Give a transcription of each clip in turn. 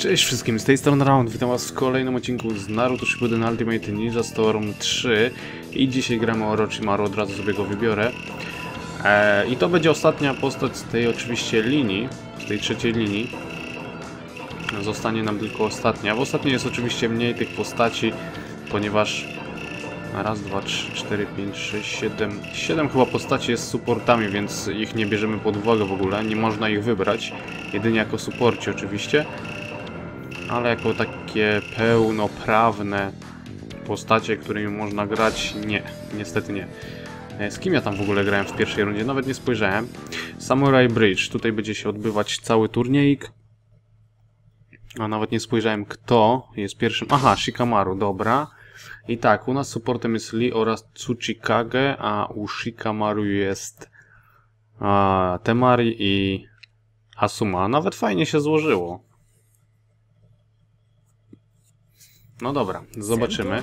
Cześć wszystkim, z tej strony Round, witam was w kolejnym odcinku z Naruto Shippuden Ultimate Ninja Storm 3 i dzisiaj gramy Orochimaru, od razu sobie go wybiorę. E, I to będzie ostatnia postać z tej oczywiście linii, z tej trzeciej linii. Zostanie nam tylko ostatnia. W ostatniej jest oczywiście mniej tych postaci, ponieważ raz, dwa, trzy, cztery, pięć, sześć, siedem, siedem chyba postaci jest supportami, więc ich nie bierzemy pod uwagę w ogóle, nie można ich wybrać, jedynie jako supporci oczywiście ale jako takie pełnoprawne postacie, którymi można grać, nie, niestety nie. E, Z kim ja tam w ogóle grałem w pierwszej rundzie? Nawet nie spojrzałem. Samurai Bridge, tutaj będzie się odbywać cały turniejik. A nawet nie spojrzałem kto jest pierwszym. Aha, Shikamaru, dobra. I tak, u nas supportem jest Lee oraz Tsuchikage, a u Shikamaru jest a, Temari i Asuma. Nawet fajnie się złożyło. No dobra, zobaczymy.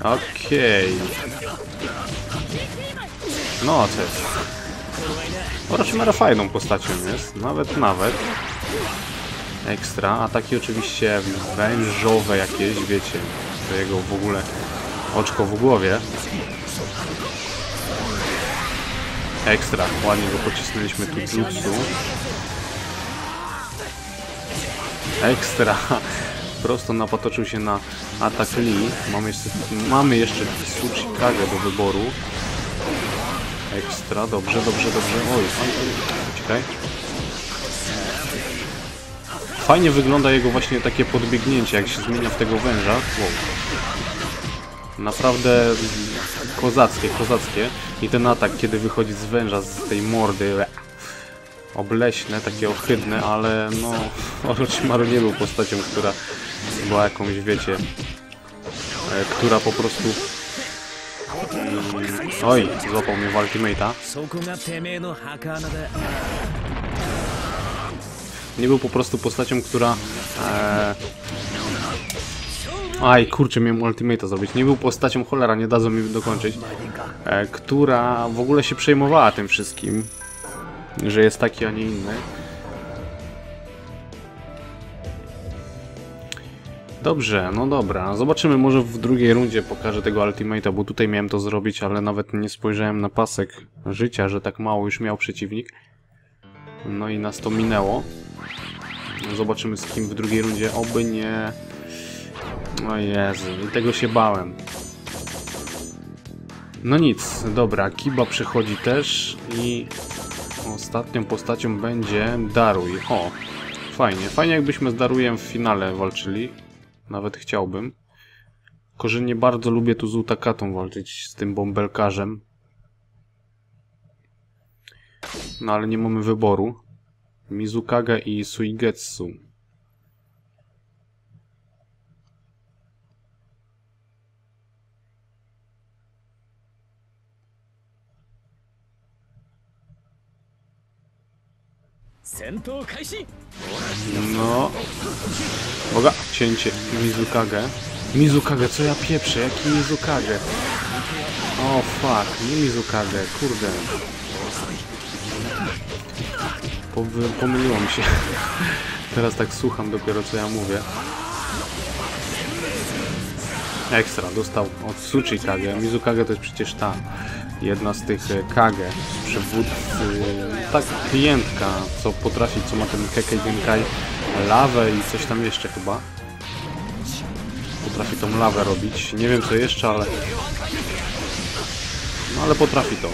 Okej. No, co jest? Orochimaru fajną postacią jest, nawet, nawet. Ekstra, ataki oczywiście wężowe jakieś, wiecie, to jego w ogóle oczko w głowie. Ekstra, ładnie go pocisnęliśmy tu jutsu. Ekstra. Prosto napatoczył się na atak Lee. Mamy jeszcze, mamy jeszcze Tsuchikage do wyboru. Ekstra, dobrze, dobrze, dobrze. Oj, uciekaj. Fajnie wygląda jego właśnie takie podbiegnięcie, jak się zmienia w tego węża. Wow. Naprawdę kozackie, kozackie. I ten atak, kiedy wychodzi z węża, z tej mordy, obleśne, takie ohydne, ale no Orochimaru nie był postacią, która była jakąś, wiecie, e, która po prostu... Mm, oj, złapał mnie w Ultimate'a. Nie był po prostu postacią, która... E... Aj, kurczę, miałem Ultimate'a zrobić. Nie był postacią, cholera, nie dadzą mi dokończyć. E, która w ogóle się przejmowała tym wszystkim. Że jest taki, a nie inny. Dobrze, no dobra. Zobaczymy, może w drugiej rundzie pokażę tego Ultimate'a, bo tutaj miałem to zrobić, ale nawet nie spojrzałem na pasek życia, że tak mało już miał przeciwnik. No i nas to minęło. Zobaczymy z kim w drugiej rundzie. Oby nie... O Jezu, tego się bałem. No nic, dobra, Kiba przychodzi też i ostatnią postacią będzie Daruj. O, fajnie. Fajnie jakbyśmy z Darujem w finale walczyli. Nawet chciałbym. Tylko, nie bardzo lubię tu z Utakatą walczyć, z tym bąbelkarzem. No ale nie mamy wyboru. Mizukage i Suigetsu. “ No. Boga, cięcie. Mizukage. Mizukage, co ja pieprzę? Jaki Mizukage? O, fuck. Nie Mizukage, kurde. Powy- pomyliło mi się. Teraz tak słucham dopiero, co ja mówię. Ekstra, dostał od Tsuchikage. Mizukage to jest przecież ta jedna z tych e, Kage, przywódcy, tak klientka, co potrafi, co ma ten Kekkei Genkai, lawę i coś tam jeszcze chyba. Potrafi tą lawę robić. Nie wiem co jeszcze, ale... No ale potrafi to.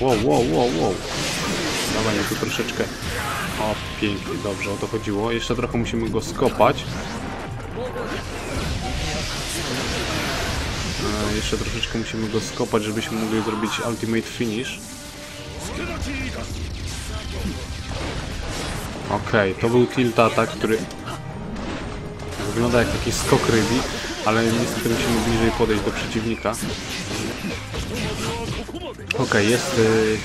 wow, wow, wow, wow. Dawaj, tu troszeczkę... O, pięknie, dobrze, o to chodziło. Jeszcze trochę musimy go skopać. Jeszcze troszeczkę musimy go skopać, żebyśmy mogli zrobić ultimate finish. Okej, to był tilt attack, który wygląda jak taki skok rybi, ale niestety musimy bliżej podejść do przeciwnika. Okej, jest y,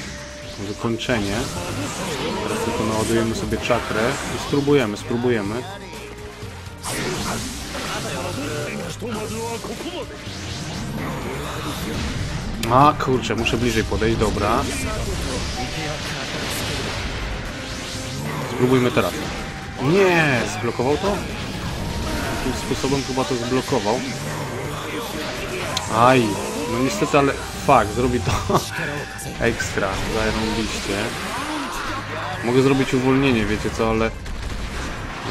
wykończenie. Teraz tylko naładujemy sobie czakrę i spróbujemy, spróbujemy. A kurczę, muszę bliżej podejść, dobra. Spróbujmy teraz. Nie! Zblokował to? Tym sposobem chyba to zblokował. Aj! No niestety, ale... Fuck, zrobi to ekstra. Zarąbiście. Mogę zrobić uwolnienie, wiecie co, ale...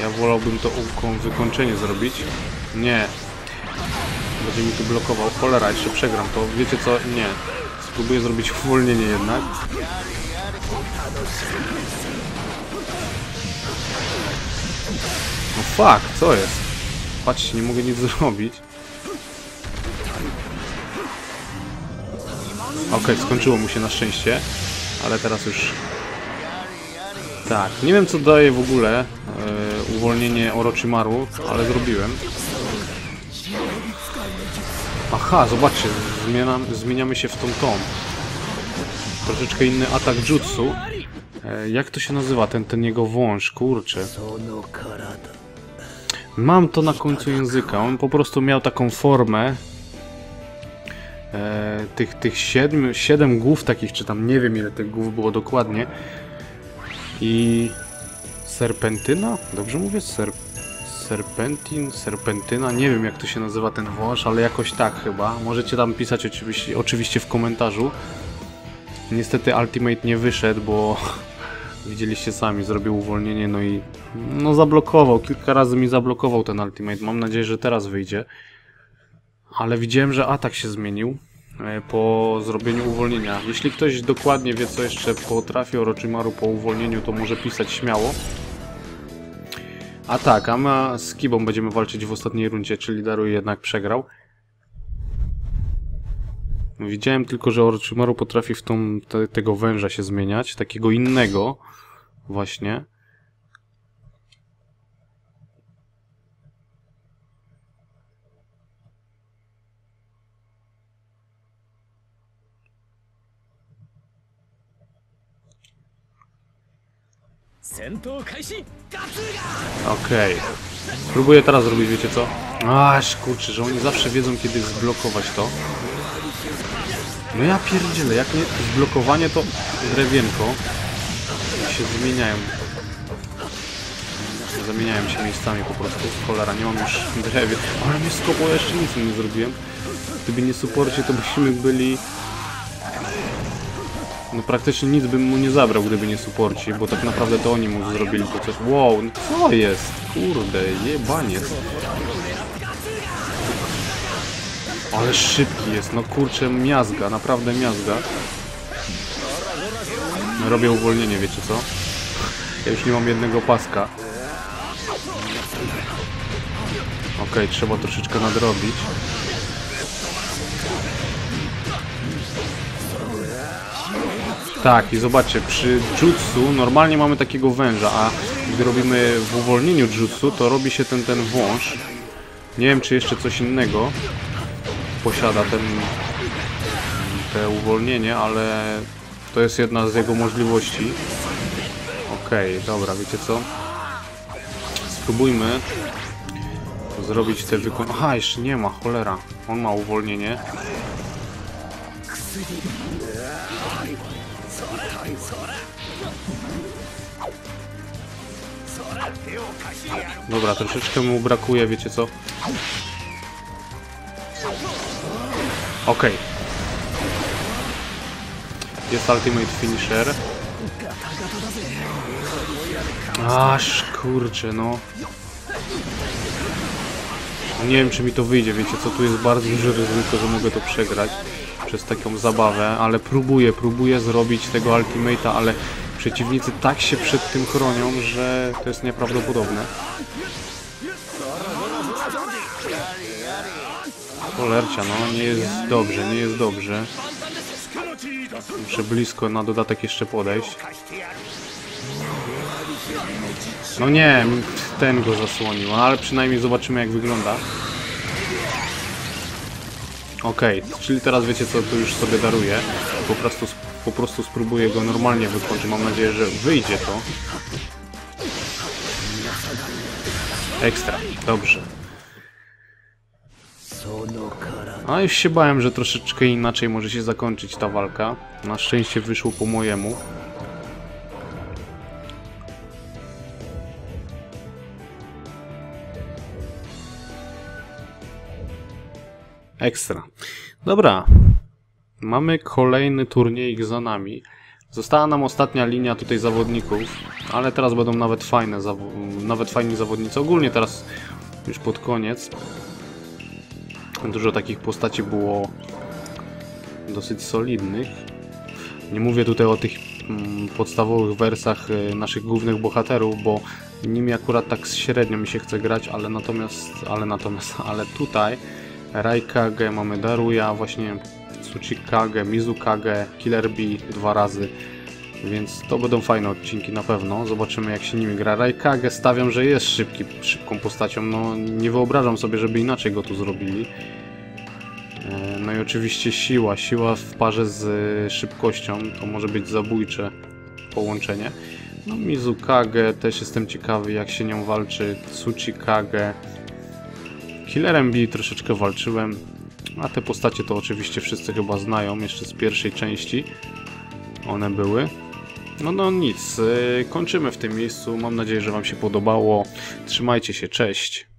Ja wolałbym to wykończenie zrobić. Nie. Będzie mi tu blokował. Cholera, jeszcze przegram to. Wiecie co? Nie. Spróbuję zrobić uwolnienie jednak. No fuck, co jest? Patrzcie, nie mogę nic zrobić. Okej, skończyło mu się na szczęście, ale teraz już... Tak, nie wiem co daje w ogóle e, uwolnienie Orochimaru, ale zrobiłem. Aha, zobaczcie, zmieniam, zmieniamy się w tą tą. Troszeczkę inny atak jutsu. E, jak to się nazywa, ten, ten jego wąż, kurczę. Mam to na końcu języka. On po prostu miał taką formę e, tych, tych siedmiu, siedem głów takich, czy tam nie wiem ile tych głów było dokładnie. I serpentyna? Dobrze mówię? Ser, serpentin? Serpentyna? Nie wiem jak to się nazywa ten wąż, ale jakoś tak chyba. Możecie tam pisać oczywiście, oczywiście w komentarzu. Niestety Ultimate nie wyszedł, bo widzieliście sami, zrobił uwolnienie, no i no zablokował, kilka razy mi zablokował ten Ultimate. Mam nadzieję, że teraz wyjdzie. Ale widziałem, że atak się zmienił e, po zrobieniu uwolnienia. Jeśli ktoś dokładnie wie, co jeszcze potrafi Orochimaru po uwolnieniu, to może pisać śmiało. A tak, a my z Kibą będziemy walczyć w ostatniej rundzie, czyli Daru jednak przegrał. Widziałem tylko, że Orochimaru potrafi w tą, te, tego węża się zmieniać, takiego innego właśnie. Okej. Spróbuję teraz zrobić, wiecie co? Aż kurczę, że oni zawsze wiedzą, kiedy zblokować to. No ja pierdzielę, jak nie zblokowanie to drewienko się zmieniają. Zamieniają się miejscami po prostu. Cholera, nie mam już drewie. Ale mnie skopło, jeszcze nic nie zrobiłem. Gdyby nie suporcie, to byśmy byli... No praktycznie nic bym mu nie zabrał, gdyby nie suporci, bo tak naprawdę to oni mu zrobili to coś. Wow, no co jest? Kurde, jebaniec. Ale szybki jest, no kurczę, miazga, naprawdę miazga. Robię uwolnienie, wiecie co? Ja już nie mam jednego paska. Okej, trzeba troszeczkę nadrobić. Tak, i zobaczcie, przy jutsu normalnie mamy takiego węża, a gdy robimy w uwolnieniu jutsu, to robi się ten, ten wąż. Nie wiem, czy jeszcze coś innego posiada ten te uwolnienie, ale to jest jedna z jego możliwości. Okej, dobra, wiecie co? Spróbujmy zrobić te wykon... Aha, jeszcze nie ma, cholera. On ma uwolnienie. Dobra, troszeczkę mu brakuje, wiecie co? Okej. Jest Ultimate Finisher. Aż kurczę, no. Nie wiem, czy mi to wyjdzie, wiecie co, tu jest bardzo duże ryzyko, że mogę to przegrać przez taką zabawę, ale próbuję, próbuję zrobić tego Ultimate'a, ale przeciwnicy tak się przed tym chronią, że to jest nieprawdopodobne. Cholercia, no, nie jest dobrze, nie jest dobrze. Muszę blisko na dodatek jeszcze podejść. No nie, ten go zasłonił, no, ale przynajmniej zobaczymy jak wygląda. Okej, czyli teraz wiecie co, tu już sobie daruję. Po prostu, po prostu spróbuję go normalnie wykończyć. Mam nadzieję, że wyjdzie to. Ekstra, dobrze. A już się bałem, że troszeczkę inaczej może się zakończyć ta walka. Na szczęście wyszło po mojemu. Ekstra. Dobra, Mamy kolejny turniej za nami. Została nam ostatnia linia tutaj zawodników, ale teraz będą nawet fajne, nawet fajni zawodnicy. Ogólnie teraz już pod koniec. Dużo takich postaci było dosyć solidnych. Nie mówię tutaj o tych mm, podstawowych wersach y, naszych głównych bohaterów, bo nimi akurat tak średnio mi się chce grać, ale natomiast, ale natomiast, ale tutaj Raikage, mamy Daruya, właśnie Tsuchikage, Mizukage, Killer Bee dwa razy, więc to będą fajne odcinki na pewno. Zobaczymy jak się nimi gra. Raikage stawiam, że jest szybki, szybką postacią, no nie wyobrażam sobie, żeby inaczej go tu zrobili. E, No i oczywiście siła. Siła w parze z e, szybkością to może być zabójcze połączenie. No Mizukage też jestem ciekawy jak się nią walczy. Tsuchikage. Killerem Bee troszeczkę walczyłem. A te postacie to oczywiście wszyscy chyba znają jeszcze z pierwszej części. One były. No no nic, e, kończymy w tym miejscu. Mam nadzieję, że Wam się podobało. Trzymajcie się, cześć.